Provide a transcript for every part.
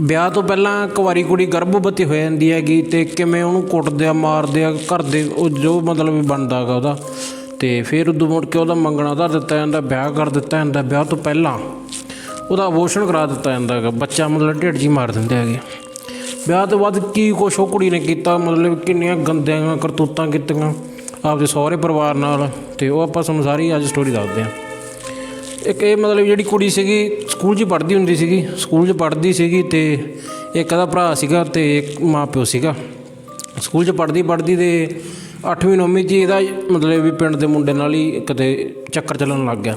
ਵਿਆਹ ਤੋਂ ਪਹਿਲਾਂ ਕੁਆਰੀ ਕੁੜੀ ਗਰਭਵਤੀ ਹੋ ਜਾਂਦੀ ਹੈਗੀ ਅਤੇ ਕਿਵੇਂ ਉਹਨੂੰ ਕੁੱਟਦੇ ਆ, ਮਾਰਦੇ ਆ ਘਰ ਦੇ ਉਹ ਜੋ ਮਤਲਬ ਵੀ ਬਣਦਾ ਹੈਗਾ ਉਹਦਾ। ਅਤੇ ਫਿਰ ਉਦੋਂ ਮੁੜ ਕੇ ਉਹਦਾ ਮੰਗਣਾ ਧਰ ਦਿੱਤਾ ਜਾਂਦਾ, ਵਿਆਹ ਕਰ ਦਿੱਤਾ ਜਾਂਦਾ, ਵਿਆਹ ਤੋਂ ਪਹਿਲਾਂ ਉਹਦਾ ਅਬੋਰਸ਼ਨ ਕਰਾ ਦਿੱਤਾ ਜਾਂਦਾ ਹੈਗਾ। ਬੱਚਾ ਮਤਲਬ ਢਿੱਡ 'ਚ ਮਾਰ ਦਿੰਦੇ ਹੈਗੇ। ਵਿਆਹ ਤੋਂ ਬਾਅਦ ਕੀ ਕੁਛ ਉਹ ਕੁੜੀ ਨੇ ਕੀਤਾ, ਮਤਲਬ ਕਿੰਨੀਆਂ ਗੰਦੀਆਂ, ਕਰਤੂਤਾਂ ਕੀਤੀਆਂ ਆਪਦੇ ਸਹੁਰੇ ਪਰਿਵਾਰ ਨਾਲ ਅਤੇ ਉਹ ਆਪਾਂ ਤੁਹਾਨੂੰ ਸਾਰੀ ਅੱਜ ਸਟੋਰੀ ਦੱਸਦੇ ਹਾਂ। ਇੱਕ ਇਹ ਮਤਲਬ ਜਿਹੜੀ ਕੁੜੀ ਸੀਗੀ, ਸਕੂਲ 'ਚ ਪੜ੍ਹਦੀ ਹੁੰਦੀ ਸੀਗੀ, ਸਕੂਲ 'ਚ ਪੜ੍ਹਦੀ ਸੀਗੀ ਤੇ ਇੱਕ ਇਹਦਾ ਭਰਾ ਸੀਗਾ ਤੇ ਇੱਕ ਮਾਂ ਪਿਓ ਸੀਗਾ। ਸਕੂਲ 'ਚ ਪੜ੍ਹਦੀ ਪੜ੍ਹਦੀ ਤੇ 8ਵੀਂ 9ਵੀਂ 'ਚ ਇਹਦਾ ਮਤਲਬ ਵੀ ਪਿੰਡ ਦੇ ਮੁੰਡੇ ਨਾਲ ਹੀ ਕਿਤੇ ਚੱਕਰ ਚੱਲਣ ਲੱਗ ਗਿਆ।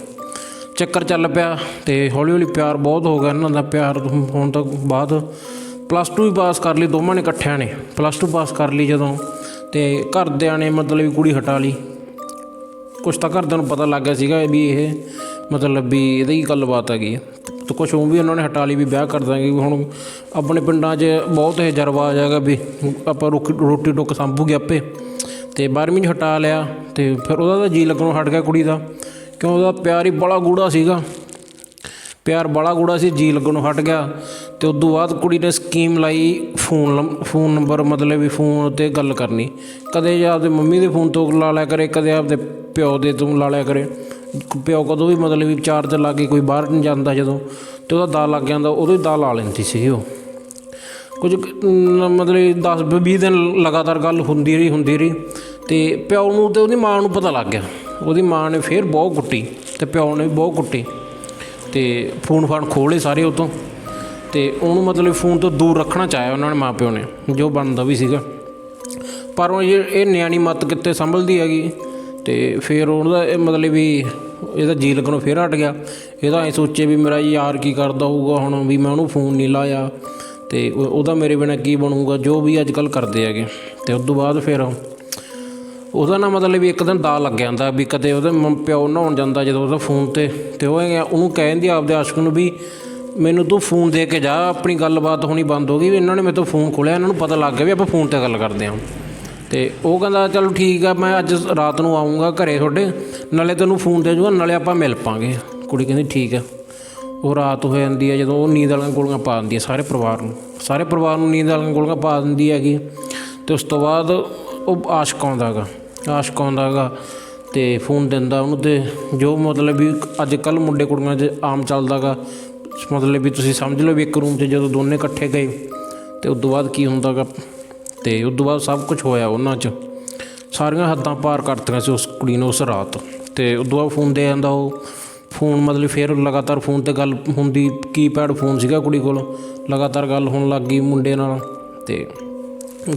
ਚੱਕਰ ਚੱਲ ਪਿਆ ਤੇ ਹੌਲੀ ਹੌਲੀ ਪਿਆਰ ਬਹੁਤ ਹੋ ਗਿਆ ਇਹਨਾਂ ਦਾ, ਪਿਆਰ ਹੋਣ ਤੋਂ ਬਾਅਦ ਪਲੱਸ 2 ਵੀ ਪਾਸ ਕਰ ਲਈ, ਦੋਵਾਂ ਨੇ ਇਕੱਠਿਆਂ ਨੇ। ਪਲੱਸ 2 ਪਾਸ ਕਰ ਲਈ ਜਦੋਂ ਤੇ ਘਰਦਿਆਂ ਨੇ ਮਤਲਬ ਕੁੜੀ ਹਟਾ ਲਈ। ਕੁਛ ਤਾਂ ਘਰਦਿਆਂ ਨੂੰ ਪਤਾ ਲੱਗ ਗਿਆ ਸੀਗਾ ਵੀ ਇਹ ਮਤਲਬ ਵੀ ਇਹਦੀ ਹੀ ਗੱਲਬਾਤ ਹੈਗੀ ਹੈ ਤੇ ਕੁਛ ਉਹ ਵੀ ਉਹਨਾਂ ਨੇ ਹਟਾ ਲਈ ਵੀ ਵਿਆਹ ਕਰ ਦਾਂਗੇ ਵੀ ਹੁਣ ਆਪਣੇ ਪਿੰਡਾਂ 'ਚ ਬਹੁਤ ਇਹ ਜਰਵਾਜ ਹੈਗਾ ਵੀ ਆਪਾਂ ਰੋਟੀ ਰੋਟੀ ਟੁੱਕ ਸੰਭੂਗੇ ਆਪੇ। ਤੇ 12ਵੀਂ 'ਚ ਹਟਾ ਲਿਆ ਤੇ ਫਿਰ ਉਹਦਾ ਤਾਂ ਜੀ ਲੱਗਣੋਂ ਹਟ ਗਿਆ ਕੁੜੀ ਦਾ। ਕਿਉਂ ਉਹਦਾ ਪਿਆਰ ਹੀ ਬੜਾ ਗੂੜਾ ਸੀਗਾ। ਪਿਆਰ ਬੜਾ ਗੂੜਾ ਸੀ, ਜੀ ਲੱਗਣੋਂ ਹਟ ਗਿਆ। ਤੇ ਤੋਂ ਬਾਅਦ ਕੁੜੀ ਨੇ ਸਕੀਮ ਲਾਈ ਫੋਨ ਲੰ- ਫੋਨ ਨੰਬਰ ਮਤਲਬ ਵੀ ਫੋਨ ਤੇ ਗੱਲ ਕਰਨੀ। ਕਦੇ ਜਾਂ ਆਪਦੇ ਮੰਮੀ ਦੇ ਫੋਨ ਤੋਂ ਲਾ ਲਿਆ ਕਰੇ, ਕਦੇ ਆਪਦੇ ਪਿਓ ਦੇ ਤੂੰ ਲਾ ਲਿਆ ਕਰੇ। ਪਿਓ ਕਦੋਂ ਵੀ ਮਤਲਬ ਵੀ ਚਾਰਜ ਲਾ ਕੇ ਕੋਈ ਬਾਹਰ ਨਹੀਂ ਜਾਂਦਾ ਜਦੋਂ, ਤੇ ਉਹਦਾ ਦਾ ਲੱਗ ਜਾਂਦਾ, ਉਦੋਂ ਹੀ ਦਾ ਲਾ ਲੈਂਦੀ ਸੀ ਉਹ। ਕੁਝ ਮਤਲਬ 10 20 ਦਿਨ ਲਗਾਤਾਰ ਗੱਲ ਹੁੰਦੀ ਰਹੀ ਹੁੰਦੀ ਰਹੀ, ਤੇ ਪਿਓ ਨੂੰ ਤੇ ਉਹਦੀ ਮਾਂ ਨੂੰ ਪਤਾ ਲੱਗ ਗਿਆ। ਉਹਦੀ ਮਾਂ ਨੇ ਫੇਰ ਬਹੁਤ ਕੁੱਟੀ, ਤੇ ਪਿਓ ਨੇ ਵੀ ਬਹੁਤ ਕੁੱਟੀ, ਤੇ ਫੋਨ ਫਾਨ ਖੋਲੇ ਸਾਰੇ ਉਹ ਤੋਂ ਤੇ ਉਹਨੂੰ ਮਤਲਬ ਫੋਨ ਤੋਂ ਦੂਰ ਰੱਖਣਾ ਚਾਹਿਆ ਉਹਨਾਂ ਨੇ ਮਾਪਿਓ ਨੇ, ਜੋ ਬਣਦਾ ਵੀ ਸੀਗਾ। ਪਰ ਉਹ ਇਹ ਇਹ ਨਿਆਣੀ ਮੱਤ ਕਿੱਥੇ ਸੰਭਲਦੀ ਹੈਗੀ। ਅਤੇ ਫਿਰ ਉਹਦਾ ਇਹ ਮਤਲਬ ਵੀ ਇਹਦਾ ਜੀ ਲੱਗਣੋਂ ਫਿਰ ਹਟ ਗਿਆ। ਇਹਦਾ ਐ ਸੋਚੇ ਵੀ ਮੇਰਾ ਯਾਰ ਕੀ ਕਰਦਾ ਹੋਊਗਾ ਹੁਣ ਵੀ ਮੈਂ ਉਹਨੂੰ ਫੋਨ ਨਹੀਂ ਲਾਇਆ। ਅਤੇ ਉਹਦਾ ਮੇਰੇ ਬਿਨਾਂ ਕੀ ਬਣੂਗਾ, ਜੋ ਵੀ ਅੱਜ ਕੱਲ੍ਹ ਕਰਦੇ ਹੈਗੇ। ਅਤੇ ਉਸ ਤੋਂ ਬਾਅਦ ਫਿਰ ਉਹਦਾ ਨਾ ਮਤਲਬ ਵੀ ਇੱਕ ਦਿਨ ਦਾ ਲੱਗ ਜਾਂਦਾ ਵੀ ਕਦੇ ਉਹਦੇ ਮੰਮ ਪਿਓ ਨਹਾਉਣ ਜਾਂਦਾ ਜਦੋਂ ਉਹਦਾ ਫੋਨ ਤੇ। ਤੇ ਉਹ ਇਹ ਉਹਨੂੰ ਕਹਿੰਦੀ ਆਪਦੇ ਆਸ਼ਕ ਨੂੰ ਵੀ ਮੈਨੂੰ ਤੂੰ ਫੋਨ ਦੇ ਕੇ ਜਾ, ਆਪਣੀ ਗੱਲਬਾਤ ਹੋਣੀ ਬੰਦ ਹੋ ਗਈ ਵੀ ਇਹਨਾਂ ਨੇ ਮੇਰੇ ਤੋਂ ਫੋਨ ਖੋਲਿਆ ਇਹਨਾਂ ਨੂੰ ਪਤਾ ਲੱਗ ਗਿਆ ਵੀ ਆਪਾਂ ਫੋਨ ਤੇ ਗੱਲ ਕਰਦੇ ਹਾਂ। ਤੇ ਉਹ ਕਹਿੰਦਾ, ਚਲੋ ਠੀਕ ਆ, ਮੈਂ ਅੱਜ ਰਾਤ ਨੂੰ ਆਉਂਗਾ ਘਰੇ ਤੁਹਾਡੇ, ਨਾਲੇ ਤੈਨੂੰ ਫੋਨ ਦੇ ਜੂਗਾ, ਨਾਲੇ ਆਪਾਂ ਮਿਲ ਪਾਂਗੇ। ਕੁੜੀ ਕਹਿੰਦੀ, ਠੀਕ ਆ। ਉਹ ਰਾਤ ਹੋ ਜਾਂਦੀ ਹੈ ਜਦੋਂ ਉਹ ਨੀਂਦ ਵਾਲੀਆਂ ਗੋਲੀਆਂ ਪਾ ਦਿੰਦੀ ਹੈ ਸਾਰੇ ਪਰਿਵਾਰ ਨੂੰ। ਸਾਰੇ ਪਰਿਵਾਰ ਨੂੰ ਨੀਂਦ ਵਾਲੀਆਂ ਗੋਲੀਆਂ ਪਾ ਦਿੰਦੀ ਹੈਗੀ ਤੇ ਉਸ ਤੋਂ ਬਾਅਦ ਉਹ ਆਸ਼ਕ ਆਉਂਦਾ ਹੈਗਾ ਆਸ਼ਕ ਆਉਂਦਾ ਹੈਗਾ ਤੇ ਫੋਨ ਦਿੰਦਾ ਉਹਨੂੰ ਤੇ ਜੋ ਮਤਲਬ ਵੀ ਅੱਜ ਕੱਲ ਮੁੰਡੇ ਕੁੜੀਆਂ 'ਚ ਆਮ ਚੱਲਦਾ ਹੈਗਾ ਮਤਲਬ ਵੀ ਤੁਸੀਂ ਸਮਝ ਲਓ ਵੀ ਇੱਕ ਰੂਮ 'ਚ ਜਦੋਂ ਦੋਨੇ ਇਕੱਠੇ ਗਏ ਤੇ ਉਸ ਤੋਂ ਬਾਅਦ ਕੀ ਹੁੰਦਾ ਹੈਗਾ ਤੇ ਉਸ ਤੋਂ ਬਾਅਦ ਸਭ ਕੁਝ ਹੋਇਆ ਉਹਨਾਂ 'ਚ। ਸਾਰੀਆਂ ਹੱਦਾਂ ਪਾਰ ਕਰਤੀਆਂ ਸੀ ਉਸ ਕੁੜੀ ਨੇ ਉਸ ਰਾਤ। ਤੇ ਉਸ ਤੋਂ ਬਾਅਦ ਫੋਨ ਦੇ ਜਾਂਦਾ ਉਹ। ਫੋਨ ਮਤਲਬ ਫਿਰ ਲਗਾਤਾਰ ਫੋਨ ਤੇ ਗੱਲ ਹੁੰਦੀ ਕੀਪੈਡ ਫੋਨ ਸੀਗਾ ਕੁੜੀ ਕੋਲ। ਲਗਾਤਾਰ ਗੱਲ ਹੋਣ ਲੱਗ ਗਈ ਮੁੰਡੇ ਨਾਲ ਤੇ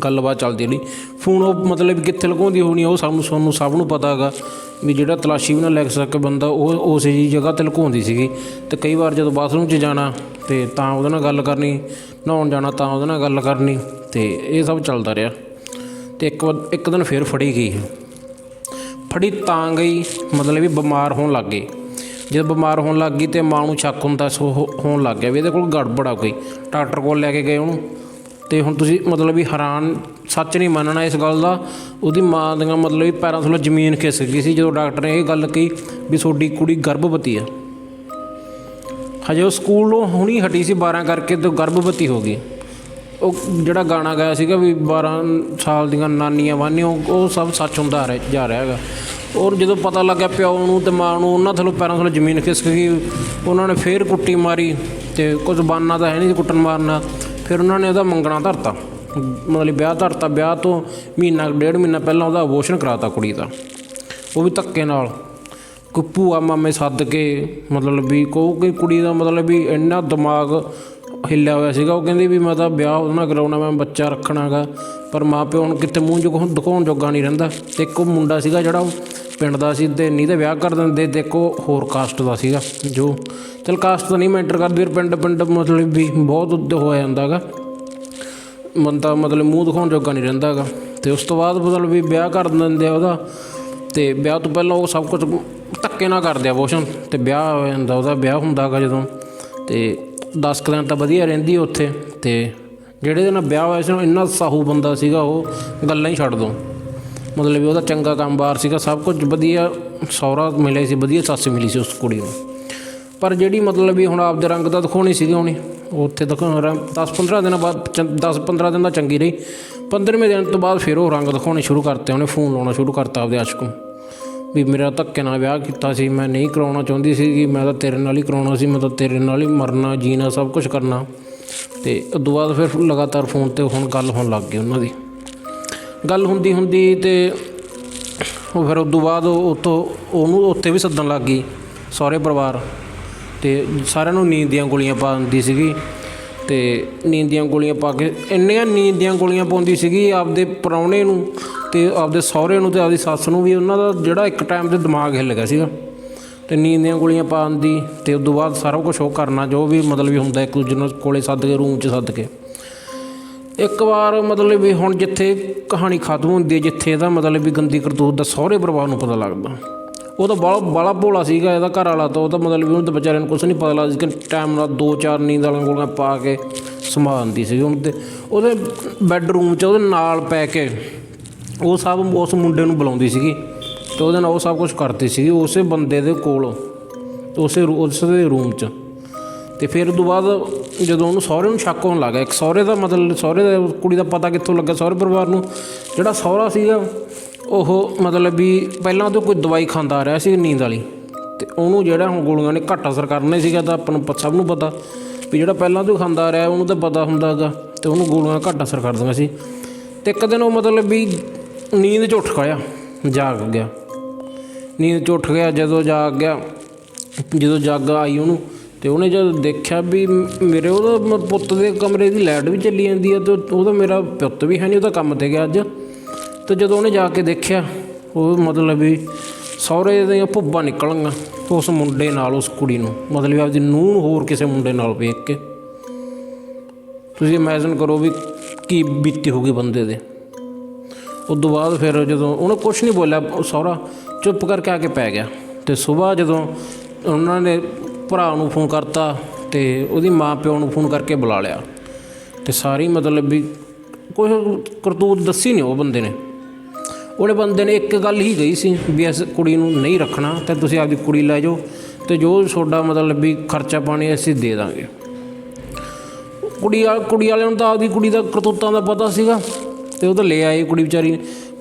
ਗੱਲਬਾਤ ਚੱਲਦੀ ਰਹੀ ਫੋਨ ਉਹ ਮਤਲਬ ਵੀ ਕਿੱਥੇ ਲਗਾਉਂਦੀ ਹੋਣੀ ਉਹ ਸਾਨੂੰ ਸਾਨੂੰ ਸਭ ਨੂੰ ਪਤਾ ਹੈਗਾ ਵੀ ਜਿਹੜਾ ਤਲਾਸ਼ੀ ਵੀ ਨਾ ਲੈ ਸਕੇ ਬੰਦਾ, ਉਹ ਉਸੇ ਜੀ ਜਗ੍ਹਾ ਤੇ ਲੁਕਾਉਂਦੀ ਸੀਗੀ। ਤੇ ਕਈ ਵਾਰ ਜਦੋਂ ਬਾਥਰੂਮ 'ਚ ਜਾਣਾ ਤੇ ਤਾਂ ਉਹਦੇ ਨਾਲ ਗੱਲ ਕਰਨੀ, ਨਹਾਉਣ ਜਾਣਾ ਤਾਂ ਉਹਦੇ ਨਾਲ ਗੱਲ ਕਰਨੀ ਤੇ ਇਹ ਸਭ ਚੱਲਦਾ ਰਿਹਾ। ਤੇ ਇੱਕ ਵਾਰ ਇੱਕ ਦਿਨ ਫਿਰ ਫੜੀ ਗਈ। ਫੜੀ ਤਾਂ ਗਈ, ਮਤਲਬ ਵੀ ਬਿਮਾਰ ਹੋਣ ਲੱਗ ਗਈ। ਜਦ ਬਿਮਾਰ ਹੋਣ ਲੱਗ ਗਈ ਤੇ ਮਾਂ ਨੂੰ ਸ਼ੱਕ ਹੁੰਦਾ, ਸੋ ਹੋ- ਹੋਣ ਲੱਗ ਗਿਆ ਵੀ ਇਹਦੇ ਕੋਲ ਗੜਬੜ ਆ ਕੋਈ। ਡਾਕਟਰ ਕੋਲ ਲੈ ਕੇ ਗਏ ਉਹਨੂੰ। ਤੇ ਹੁਣ ਤੁਸੀਂ ਮਤਲਬ ਵੀ ਹੈਰਾਨ, ਸੱਚ ਨਹੀਂ ਮੰਨਣਾ ਇਸ ਗੱਲ ਦਾ। ਉਹਦੀ ਮਾਂ ਦੀਆਂ ਮਤਲਬ ਵੀ ਪੈਰਾਂ ਥੱਲੇ ਜ਼ਮੀਨ ਖਿਸਕ ਗਈ ਸੀ, ਜਦੋਂ ਡਾਕਟਰ ਨੇ ਇਹ ਗੱਲ ਕਹੀ ਵੀ ਤੁਹਾਡੀ ਕੁੜੀ ਗਰਭਵਤੀ ਆ। ਹਜੇ ਉਹ ਸਕੂਲੋਂ ਹੁਣੀ ਹਟੀ ਸੀ 12 ਕਰਕੇ ਤੇ ਗਰਭਵਤੀ ਹੋ ਗਈ। ਉਹ ਜਿਹੜਾ ਗਾਣਾ ਗਾਇਆ ਸੀਗਾ ਵੀ 12 ਸਾਲ ਦੀਆਂ ਨਾਨੀਆਂ ਵਾਨੀਆਂ ਉਹ ਸਭ ਸੱਚ ਹੁੰਦਾ ਰਹਿ- ਜਾ ਰਿਹਾ ਹੈਗਾ। ਔਰ ਜਦੋਂ ਪਤਾ ਲੱਗਾ ਪਿਓ ਨੂੰ ਤੇ ਮਾਂ ਨੂੰ, ਉਹਨਾਂ ਥੱਲੋਂ ਪੈਰਾਂ ਥੱਲੋਂ ਜ਼ਮੀਨ ਖਿਸਕ ਗਈ। ਉਹਨਾਂ ਨੇ ਫੇਰ ਕੁੱਟੀ ਮਾਰੀ ਤੇ ਕੁਝ ਬਾਨਾ ਤਾਂ ਹੈ ਨਹੀਂ ਸੀ ਕੁੱਟਣ ਮਾਰਨਾ। ਫਿਰ ਉਹਨਾਂ ਨੇ ਉਹਦਾ ਮੰਗਣਾ ਧਰਤਾ। ਮਤਲਬ ਵਿਆਹ ਧਰਤਾ, ਵਿਆਹ ਤੋਂ ਮਹੀਨਾ, ਡੇਢ ਮਹੀਨਾ ਪਹਿਲਾਂ ਉਹਦਾ ਅਬੋਰਸ਼ਨ ਕਰਾਤਾ ਕੁੜੀ ਦਾ। ਉਹ ਵੀ ਧੱਕੇ ਨਾਲ। ਕੋਈ ਭੂਆ ਮਾਮੇ ਸੱਦ ਕੇ, ਮਤਲਬ ਵੀ ਕਹੋ ਕਿ ਕੁੜੀ ਦਾ ਮਤਲਬ ਵੀ ਇੰਨਾ ਦਿਮਾਗ ਹਿੱਲਿਆ ਹੋਇਆ ਸੀਗਾ, ਉਹ ਕਹਿੰਦੀ ਵੀ ਮੈਂ ਤਾਂ ਵਿਆਹ ਉਹਦੇ ਨਾਲ ਕਰਾਉਣਾ, ਮੈਂ ਬੱਚਾ ਰੱਖਣਾਗਾ। ਪਰ ਮਾਂ ਪਿਓ ਹੁਣ ਕਿਤੇ ਮੂੰਹ ਜੋਗ ਦਿਖਾਉਣ ਜੋਗਾ ਨਹੀਂ ਰਹਿੰਦਾ। ਤੇ ਇੱਕ ਉਹ ਮੁੰਡਾ ਸੀਗਾ ਜਿਹੜਾ ਉਹ ਪਿੰਡ ਦਾ ਸੀ ਤੇ ਨਹੀਂ ਤਾਂ ਵਿਆਹ ਕਰ ਦਿੰਦੇ। ਦੇਖੋ ਹੋਰ ਕਾਸਟ ਦਾ ਸੀਗਾ, ਜੋ ਚਲ ਕਾਸਟ ਤਾਂ ਨਹੀਂ ਮੈਂਟਰ ਕਰਦੀ, ਫਿਰ ਪਿੰਡ ਪਿੰਡ ਮਤਲਬ ਵੀ ਬਹੁਤ ਉੱਤੇ ਹੋ ਜਾਂਦਾਗਾ ਬੰਦਾ ਮਤਲਬ ਮੂੰਹ ਦਿਖਾਉਣ ਜੋਗਾ ਨਹੀਂ ਰਹਿੰਦਾ ਹੈਗਾ ਤੇ ਉਸ ਤੋਂ ਬਾਅਦ ਮਤਲਬ ਵੀ ਵਿਆਹ ਕਰ ਦਿੰਦੇ ਆ ਉਹਦਾ। ਤੇ ਵਿਆਹ ਤੋਂ ਪਹਿਲਾਂ ਉਹ ਸਭ ਕੁਝ ਧੱਕੇ ਨਾਲ ਕਰਦੇ ਆ ਅਬੋਰਸ਼ਨ ਤੇ ਵਿਆਹ ਹੋ ਜਾਂਦਾ ਉਹਦਾ, ਵਿਆਹ ਹੁੰਦਾ ਹੈਗਾ ਜਦੋਂ। ਤੇ 10 ਕੁ ਦਿਨ ਤਾਂ ਵਧੀਆ ਰਹਿੰਦੀ ਉੱਥੇ। ਤੇ ਜਿਹੜੇ ਦੇ ਵਿਆਹ ਹੋਇਆ ਸੀ, ਉਹ ਇੰਨਾ ਸਾਹੂ ਬੰਦਾ ਸੀਗਾ, ਉਹ ਗੱਲਾਂ ਹੀ ਛੱਡ ਦੋ। ਮਤਲਬ ਵੀ ਉਹਦਾ ਚੰਗਾ ਕੰਮ ਬਾਹਰ ਸੀਗਾ, ਸਭ ਕੁਝ ਵਧੀਆ ਸਹੁਰਾ ਮਿਲਿਆ ਸੀ, ਵਧੀਆ ਸੱਸ ਮਿਲੀ ਸੀ ਉਸ ਕੁੜੀ ਨੂੰ। ਪਰ ਜਿਹੜੀ ਮਤਲਬ ਵੀ ਹੁਣ ਆਪਦੇ ਰੰਗ ਦਾ ਦਿਖਾਉਣੀ ਸੀਗੀ ਉਹਨੇ ਉੱਥੇ ਦਿਖਾਉਣਾ 10 15 ਦਿਨਾਂ ਬਾਅਦ 10 15 ਦਿਨ ਦਾ ਚੰਗੀ ਰਹੀ। 15ਵੇਂ ਦਿਨ ਤੋਂ ਬਾਅਦ ਫਿਰ ਉਹ ਰੰਗ ਦਿਖਾਉਣੇ ਸ਼ੁਰੂ ਕਰਤੇ, ਉਹਨੇ ਫੋਨ ਲਾਉਣਾ ਸ਼ੁਰੂ ਕਰਤਾ ਆਪਦੇ ਆਸ਼ਕ ਨੂੰ। ਵੀ ਮੇਰਾ ਧੱਕੇ ਨਾਲ ਵਿਆਹ ਕੀਤਾ ਸੀ, ਮੈਂ ਨਹੀਂ ਕਰਾਉਣਾ ਚਾਹੁੰਦੀ ਸੀ ਕਿ ਮੈਂ ਤਾਂ ਤੇਰੇ ਨਾਲ ਹੀ ਕਰਾਉਣਾ ਸੀ, ਮੈਂ ਤਾਂ ਤੇਰੇ ਨਾਲ ਹੀ ਮਰਨਾ, ਜੀਣਾ, ਸਭ ਕੁਝ ਕਰਨਾ। ਤੇ ਉਦੋਂ ਬਾਅਦ ਫਿਰ ਲਗਾਤਾਰ ਫੋਨ ਤੇ ਹੁਣ ਗੱਲ ਹੋਣ ਲੱਗ ਗਈ ਉਹਨਾਂ ਦੀ। ਗੱਲ ਹੁੰਦੀ ਹੁੰਦੀ ਤੇ ਉਹ ਫਿਰ ਉਦੋਂ ਬਾਅਦ ਉਹ ਉੱਥੋਂ ਉਹਨੂੰ ਉੱਥੇ ਵੀ ਸੱਦਣ ਲੱਗ ਗਈ ਸਹੁਰੇ ਪਰਿਵਾਰ। ਤੇ ਸਾਰਿਆਂ ਨੂੰ ਨੀਂਦ ਦੀਆਂ ਗੋਲੀਆਂ ਪਾ ਦਿੰਦੀ ਸੀਗੀ ਤੇ ਨੀਂਦ ਦੀਆਂ ਗੋਲੀਆਂ ਪਾ ਕੇ ਇੰਨੀਆਂ ਨੀਂਦ ਦੀਆਂ ਗੋਲੀਆਂ ਪਾਉਂਦੀ ਸੀਗੀ ਆਪਦੇ ਪ੍ਰਾਹੁਣੇ ਨੂੰ ਤੇ ਆਪਦੇ ਸਹੁਰੇ ਨੂੰ ਤੇ ਆਪਦੀ ਸੱਸ ਨੂੰ ਵੀ ਉਹਨਾਂ ਦਾ ਜਿਹੜਾ ਇੱਕ ਟਾਈਮ ਤੇ ਦਿਮਾਗ ਹਿੱਲ ਗਿਆ ਸੀਗਾ। ਤੇ ਨੀਂਦ ਦੀਆਂ ਗੋਲੀਆਂ ਪਾ ਦਿੰਦੀ ਤੇ ਤੋਂ ਬਾਅਦ ਸਾਰਾ ਕੁਝ ਉਹ ਕਰਨਾ ਜੋ ਵੀ ਮਤਲਬ ਵੀ ਹੁੰਦਾ ਇੱਕ ਦੂਜੇ ਨੂੰ ਕੋਲੇ ਸੱਦ ਕੇ, ਰੂਮ 'ਚ ਸੱਦ ਕੇ। ਇੱਕ ਵਾਰ ਮਤਲਬ ਵੀ ਹੁਣ ਜਿੱਥੇ ਕਹਾਣੀ ਖਤਮ ਹੁੰਦੀ ਹੈ, ਜਿੱਥੇ ਇਹਦਾ ਮਤਲਬ ਵੀ ਗੰਦੀ ਕਰਤੂਤ ਦਾ ਸਹੁਰੇ ਪਰਿਵਾਰ ਨੂੰ ਪਤਾ ਲੱਗਦਾ। ਉਹ ਤਾਂ ਬਾਲਾ ਬਾਲਾ ਭੋਲਾ ਸੀਗਾ ਇਹਦਾ ਘਰ ਵਾਲਾ ਤਾਂ, ਉਹ ਤਾਂ ਮਤਲਬ ਵੀ ਉਹਨੂੰ ਤਾਂ ਵਿਚਾਰੇ ਨੂੰ ਕੁਝ ਨਹੀਂ ਪਤਾ ਲੱਗਦਾ। ਕਿ ਟਾਈਮ ਨਾਲ ਦੋ ਚਾਰ ਨੀਂਦ ਵਾਲੀਆਂ ਗੋਲੀਆਂ ਪਾ ਕੇ ਸੰਭਾਲਦੀ ਸੀ ਉਹਨੂੰ ਤੇ ਉਹਦੇ ਬੈੱਡਰੂਮ 'ਚ ਉਹਦੇ ਨਾਲ ਪੈ ਕੇ ਉਹ ਸਭ ਉਸ ਮੁੰਡੇ ਨੂੰ ਬੁਲਾਉਂਦੀ ਸੀਗੀ ਤੇ ਉਹਦੇ ਨਾਲ ਉਹ ਸਭ ਕੁਝ ਕਰਦੀ ਸੀਗੀ ਉਸੇ ਬੰਦੇ ਦੇ ਕੋਲ, ਉਸੇ ਰੂ- ਉਸ ਦੇ ਰੂਮ 'ਚ। ਤੇ ਫਿਰ ਉਦੋਂ ਬਾਅਦ ਜਦੋਂ ਉਹਨੂੰ ਸਹੁਰੇ ਨੂੰ ਸ਼ੱਕ ਹੋਣ ਲੱਗਾ ਇੱਕ ਸਹੁਰੇ ਦਾ ਮਤਲਬ ਸਹੁਰੇ ਦਾ ਕੁੜੀ ਦਾ ਪਤਾ ਕਿੱਥੋਂ ਲੱਗਾ ਸਹੁਰੇ ਪਰਿਵਾਰ ਨੂੰ, ਜਿਹੜਾ ਸਹੁਰਾ ਸੀਗਾ, ਉਹ ਮਤਲਬ ਵੀ ਪਹਿਲਾਂ ਤੋਂ ਕੋਈ ਦਵਾਈ ਖਾਂਦਾ ਆ ਰਿਹਾ ਸੀ ਨੀਂਦ ਵਾਲੀ ਤੇ ਉਹਨੂੰ ਜਿਹੜਾ ਹੁਣ ਗੋਲੀਆਂ ਨੇ ਘੱਟ ਅਸਰ ਕਰਨੇ ਸੀਗਾ ਤਾਂ ਆਪਾਂ ਨੂੰ ਪ- ਸਭ ਨੂੰ ਪਤਾ ਵੀ ਜਿਹੜਾ ਪਹਿਲਾਂ ਤੋਂ ਖਾਂਦਾ ਆ ਰਿਹਾ, ਉਹਨੂੰ ਤਾਂ ਪਤਾ ਹੁੰਦਾਗਾ ਤੇ ਉਹਨੂੰ ਗੋਲੀਆਂ ਘੱਟ ਅਸਰ ਕਰਦੀਆਂ ਸੀ। ਤੇ ਇੱਕ ਦਿਨ ਉਹ ਮਤਲਬ ਵੀ ਨੀਂਦ 'ਚ ਉੱਠ ਗਿਆ ਜਾਗ ਗਿਆ। ਨੀਂਦ 'ਚ ਉੱਠ ਗਿਆ, ਜਦੋਂ ਜਾਗ ਗਿਆ, ਜਦੋਂ ਜਾਗ ਆਈ ਉਹਨੂੰ ਤੇ ਉਹਨੇ ਜਦ ਦੇਖਿਆ ਵੀ ਮੇਰੇ ਉਹਦਾ ਮ- ਪੁੱਤ ਦੇ ਕਮਰੇ ਦੀ ਲਾਈਟ ਵੀ ਚੱਲੀ ਜਾਂਦੀ ਹੈ ਤੇ ਉਹਦਾ ਮੇਰਾ ਪੁੱਤ ਵੀ ਹੈ ਨਹੀਂ ਉਹਦਾ ਕੰਮ ਤੇ ਗਿਆ ਅੱਜ। ਤੇ ਜਦੋਂ ਉਹਨੇ ਜਾ ਕੇ ਦੇਖਿਆ, ਉਹ ਮਤਲਬ ਵੀ ਸਹੁਰੇ ਦੀਆਂ ਭੁੱਬਾਂ ਨਿਕਲਣਗੀਆਂ ਉਸ ਮੁੰਡੇ ਨਾਲ, ਉਸ ਕੁੜੀ ਨੂੰ। ਮਤਲਬ ਆਪਦੀ ਨੂੰਹ ਨੂੰ ਹੋਰ ਕਿਸੇ ਮੁੰਡੇ ਨਾਲ ਵੇਖ ਕੇ। ਤੁਸੀਂ ਇਮੇਜਿਨ ਕਰੋ ਵੀ ਕੀ ਬੀਤੀ ਹੋਗੀ ਬੰਦੇ ਦੇ। ਉਦੋਂ ਬਾਅਦ ਫਿਰ ਜਦੋਂ ਉਹਨੇ ਕੁਝ ਨਹੀਂ ਬੋਲਿਆ ਸਹੁਰਾ ਚੁੱਪ ਕਰਕੇ ਆ ਕੇ ਪੈ ਗਿਆ। ਤੇ ਸਵੇਰ ਜਦੋਂ ਉਹਨਾਂ ਨੇ ਭਰਾ ਨੂੰ ਫੋਨ ਕਰਤਾ ਤੇ ਉਹਦੀ ਮਾਂ ਪਿਓ ਨੂੰ ਫੋਨ ਕਰਕੇ ਬੁਲਾ ਲਿਆ। ਤੇ ਸਾਰੀ ਮਤਲਬ ਵੀ ਕੋਈ ਕਰਤੂਤ ਦੱਸੀ ਨਹੀਂ ਉਹ ਬੰਦੇ ਨੇ। ਉਹਨੇ ਬੰਦੇ ਨੇ ਇੱਕ ਗੱਲ ਹੀ ਕਹੀ ਸੀ ਵੀ ਇਸ ਕੁੜੀ ਨੂੰ ਨਹੀਂ ਰੱਖਣਾ ਤੇ ਤੁਸੀਂ ਆਪਦੀ ਕੁੜੀ ਲੈ ਜਾਓ ਤੇ ਜੋ ਤੁਹਾਡਾ ਮਤਲਬ ਵੀ ਖਰਚਾ ਪਾਣੀ ਅਸੀਂ ਦੇ ਦਾਂਗੇ। ਕੁੜੀ ਵਾਲ ਕੁੜੀ ਵਾਲਿਆਂ ਨੂੰ ਤਾਂ ਆਪਦੀ ਕੁੜੀ ਦਾ ਕਰਤੂਤਾਂ ਦਾ ਪਤਾ ਸੀਗਾ ਤੇ ਉਹ ਤਾਂ ਲੈ ਆਏ ਕੁੜੀ ਵਿਚਾਰੀ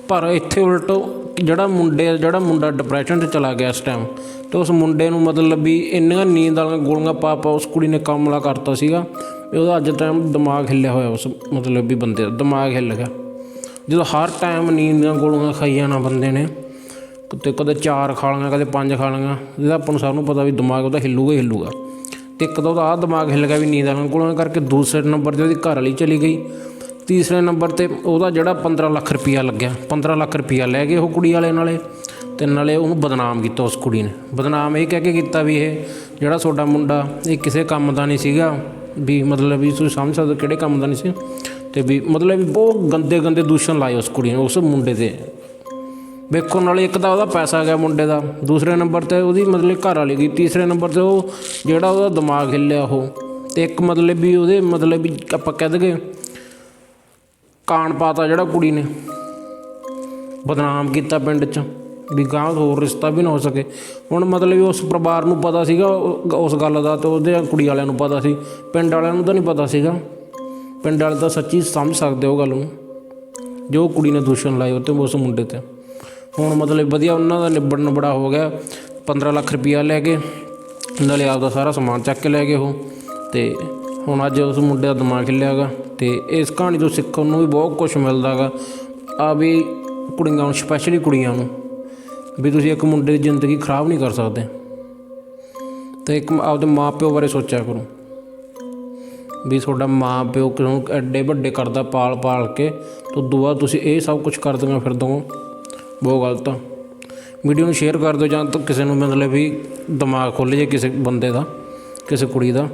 ਪਰ ਇੱਥੇ ਉਲਟ ਜਿਹੜਾ ਮੁੰਡੇ, ਜਿਹੜਾ ਮੁੰਡਾ ਡਿਪਰੈਸ਼ਨ 'ਚ ਚਲਾ ਗਿਆ ਇਸ ਟਾਈਮ ਤੇ ਉਸ ਮੁੰਡੇ ਨੂੰ ਮਤਲਬ ਵੀ ਇੰਨੀਆਂ ਨੀਂਦ ਵਾਲੀਆਂ ਗੋਲੀਆਂ ਪਾ ਪਾ ਉਸ ਕੁੜੀ ਨੇ ਕਮਲਾ ਕਰਤਾ ਸੀਗਾ ਵੀ ਉਹਦਾ ਅੱਜ ਟਾਈਮ ਦਿਮਾਗ ਹਿੱਲਿਆ ਹੋਇਆ ਉਸ ਮਤਲਬ ਵੀ ਬੰਦੇ ਦਾ, ਦਿਮਾਗ ਹਿੱਲ ਗਿਆ। ਜਦੋਂ ਹਰ ਟਾਈਮ ਨੀਂਦ ਦੀਆਂ ਗੋਲੀਆਂ ਖਾਈ ਜਾਣਾ ਬੰਦੇ ਨੇ ਤੇ ਕਦੇ ਚਾਰ ਖਾ ਲਈਆਂ, ਕਦੇ ਪੰਜ ਖਾ ਲਈਆਂ ਜਿਹਦਾ ਆਪਾਂ ਨੂੰ ਸਭ ਨੂੰ ਪਤਾ ਵੀ ਦਿਮਾਗ ਉਹਦਾ ਹਿੱਲੂਗਾ ਹੀ ਹਿੱਲੂਗਾ। ਤੇ ਇੱਕ ਤਾਂ ਉਹਦਾ ਆਹ ਦਿਮਾਗ ਹਿੱਲ ਗਿਆ ਵੀ ਨੀਂਦ ਵਾਲੀਆਂ ਗੋਲੀਆਂ ਕਰਕੇ ਦੂਸਰੇ ਨੰਬਰ ਤੇ ਉਹਦੀ ਘਰ ਵਾਲੀ ਚਲੀ ਗਈ। ਤੀਸਰੇ ਨੰਬਰ ਤੇ ਉਹਦਾ ਜਿਹੜਾ 15 ਲੱਖ ਰੁਪਈਆ ਲੱਗਿਆ 15 ਲੱਖ ਰੁਪਈਆ ਲੈ ਗਏ ਉਹ ਕੁੜੀ ਵਾਲੇ ਨਾਲੇ। ਤੇ ਨਾਲੇ ਉਹਨੂੰ ਬਦਨਾਮ ਕੀਤਾ ਉਸ ਕੁੜੀ ਨੇ। ਬਦਨਾਮ ਇਹ ਕਹਿ ਕੇ ਕੀਤਾ ਵੀ ਇਹ ਜਿਹੜਾ ਤੁਹਾਡਾ ਮੁੰਡਾ, ਇਹ ਕਿਸੇ ਕੰਮ ਦਾ ਨਹੀਂ ਸੀਗਾ, ਵੀ ਮਤਲਬ ਵੀ ਤੁਸੀਂ ਸਮਝ ਸਕਦੇ ਹੋ ਕਿਹੜੇ ਕੰਮ ਦਾ ਨਹੀਂ ਸੀ ਤੇ ਵੀ ਮਤਲਬ ਵੀ ਬਹੁਤ ਗੰਦੇ ਗੰਦੇ ਦੂਸ਼ਣ ਲਾਏ ਉਸ ਕੁੜੀ ਨੇ, ਉਸ ਮੁੰਡੇ ਤੇ। ਵੇਖੋ ਨਾਲੇ ਇੱਕ ਤਾਂ ਉਹਦਾ ਪੈਸਾ ਗਿਆ ਮੁੰਡੇ ਦਾ, ਦੂਸਰੇ ਨੰਬਰ ਤੇ ਉਹਦੀ ਮਤਲਬ ਘਰ ਵਾਲੀ ਗਈ, ਤੀਸਰੇ ਨੰਬਰ ਤੇ ਉਹ ਜਿਹੜਾ ਉਹਦਾ ਦਿਮਾਗ ਹਿੱਲਿਆ ਉਹ। ਤੇ ਇੱਕ ਮਤਲਬ ਵੀ ਉਹਦੇ ਮਤਲਬ ਵੀ ਆਪਾਂ ਕਹਿ ਦਗੇ ਕਾਣ ਪਾਤਾ ਜਿਹੜਾ ਕੁੜੀ ਨੇ। ਬਦਨਾਮ ਕੀਤਾ ਪਿੰਡ 'ਚ। ਵੀ ਗਾਂ ਹੋਰ ਰਿਸ਼ਤਾ ਵੀ ਨਾ ਹੋ ਸਕੇ। ਹੁਣ ਮਤਲਬ ਉਸ ਪਰਿਵਾਰ ਨੂੰ ਪਤਾ ਸੀਗਾ ਉਸ ਗੱਲ ਦਾ ਤੇ ਉਹਦੇ ਕੁੜੀ ਵਾਲਿਆਂ ਨੂੰ ਪਤਾ ਸੀ। ਪਿੰਡ ਵਾਲਿਆਂ ਨੂੰ ਤਾਂ ਨਹੀਂ ਪਤਾ ਸੀਗਾ। ਪਿੰਡ ਵਾਲੇ ਤਾਂ ਸੱਚੀ ਸਮਝ ਸਕਦੇ ਉਹ ਗੱਲ ਨੂੰ। ਜੋ ਕੁੜੀ ਨੇ ਦੂਸ਼ਣ ਲਾਏ ਉਹ ਤੇ ਉਸ ਮੁੰਡੇ ਤੇ। ਹੁਣ ਮਤਲਬ ਵਧੀਆ ਉਹਨਾਂ ਦਾ ਨਿਬੜਨ ਬੜਾ ਹੋ ਗਿਆ। 15 ਲੱਖ ਰੁਪਈਆ ਲੈ ਕੇ, ਨਾਲੇ ਆਪਦਾ ਸਾਰਾ ਸਮਾਨ ਚੱਕ ਕੇ ਲੈ ਗਏ ਉਹ। ਤੇ ਹੁਣ ਅੱਜ ਉਸ ਮੁੰਡੇ ਦਾ ਦਿਮਾਗ ਹਿੱਲਿਆ ਗਾ ਤੇ ਇਸ ਕਹਾਣੀ ਤੋਂ ਸਿੱਖਣ ਨੂੰ ਵੀ ਬਹੁਤ ਕੁਝ ਮਿਲਦਾ ਗਾ ਆ ਵੀ ਕੁੜੀਆਂ ਨੂੰ ਸਪੈਸ਼ਲੀ ਕੁੜੀਆਂ ਨੂੰ। ਵੀ ਤੁਸੀਂ ਇੱਕ ਮੁੰਡੇ ਦੀ ਜ਼ਿੰਦਗੀ ਖਰਾਬ ਨਹੀਂ ਕਰ ਸਕਦੇ। ਤੇ ਇੱਕ ਆਪਦੇ ਮਾਪਿਓ ਬਾਰੇ ਸੋਚਿਆ ਕਰੋ। ਵੀ ਤੁਹਾਡਾ ਮਾਂ ਪਿਓ ਕਿਉਂ ਐਡੇ ਵੱਡੇ ਕਰਦਾ ਪਾਲ ਪਾਲ ਕੇ, ਤੇ ਉਦੋਂ ਤੁਸੀਂ ਇਹ ਸਭ ਕੁਝ ਕਰਦੀਆਂ ਫਿਰਦੇ ਹੋ ਬਹੁਤ ਗਲਤ ਆ। ਵੀਡੀਓ ਨੂੰ ਸ਼ੇਅਰ ਕਰ ਦਿਓ ਜਾਂ ਤਾਂ ਕਿਸੇ ਨੂੰ ਮਤਲਬ ਵੀ ਦਿਮਾਗ ਖੁੱਲ੍ਹ ਜੇ ਕਿਸੇ ਬੰਦੇ ਦਾ, ਕਿਸੇ ਕੁੜੀ ਦਾ।